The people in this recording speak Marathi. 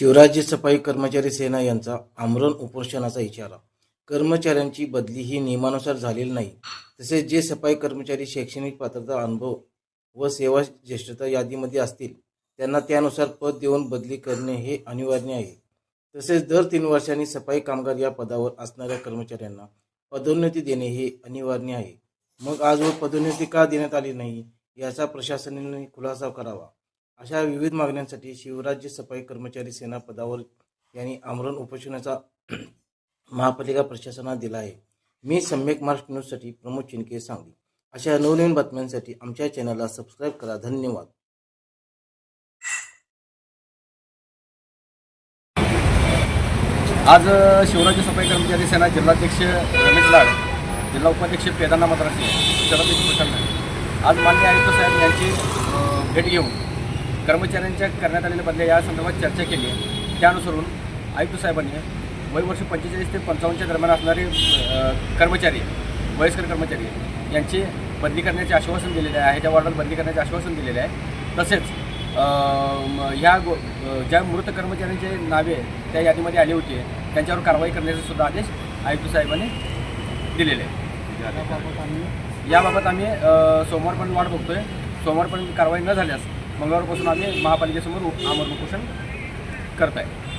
शिवराज्य सफाई कर्मचारी सेना यांचा आमरण उपोषणाचा इशारा. कर्मचाऱ्यांची बदली ही नियमानुसार झालेली नाही. तसेच जे सफाई कर्मचारी शैक्षणिक पात्रता अनुभव व सेवा ज्येष्ठता यादीमध्ये असतील त्यांना त्यानुसार पद देऊन बदली करणे हे अनिवार्य आहे. तसेच दर तीन वर्षांनी सफाई कामगार या पदावर असणाऱ्या कर्मचाऱ्यांना पदोन्नती देणे हे अनिवार्य आहे. मग आजवर पदोन्नती का देण्यात आली नाही याचा प्रशासनाने खुलासा करावा. अशा विविध मागण्यांसाठी शिवराज्य सफाई कर्मचारी सेना पदावर यांनी आमरण उपोषणाचा महापालिका प्रशासनात दिला आहे. मी सम्यक महाराष्ट्र न्यूजसाठी प्रमोद चिनके सांगली. अशा नवनवीन बातम्यांसाठी आमच्या चॅनलला सबस्क्राईब करा. धन्यवाद. आज शिवराज्य सफाई कर्मचारी सेना जिल्हाध्यक्ष रमेश लाड जिल्हा उपाध्यक्ष पेदांना मद्रासी शरद आज मान्य आयुक्त साहेब यांची भेट घेऊन कर्मचाऱ्यांच्या करण्यात आलेल्या बदल्या या संदर्भात चर्चा केली आहे. त्यानुसरून आयुक्त साहेबांनी वय वर्ष पंचेचाळीस ते पंचावन्नच्या दरम्यान असणारे कर्मचारी वयस्कर कर्मचारी यांची बदली करण्याचे आश्वासन दिलेले आहे त्या वॉर्डात बदली करण्याचे आश्वासन दिलेले आहे. तसेच ह्या गो ज्या मृत कर्मचाऱ्यांचे नावे त्या यादीमध्ये आली होती त्यांच्यावर कारवाई करण्याचे सुद्धा आदेश आयुक्त साहेबांनी दिलेले आहे याबाबत आम्ही सोमवारपर्यंत वाट बघतोय. सोमवारपर्यंत कारवाई न झाल्यास मंगळवारपासून आम्ही महापालिकेसमोर आमरण उपोषण करत आहे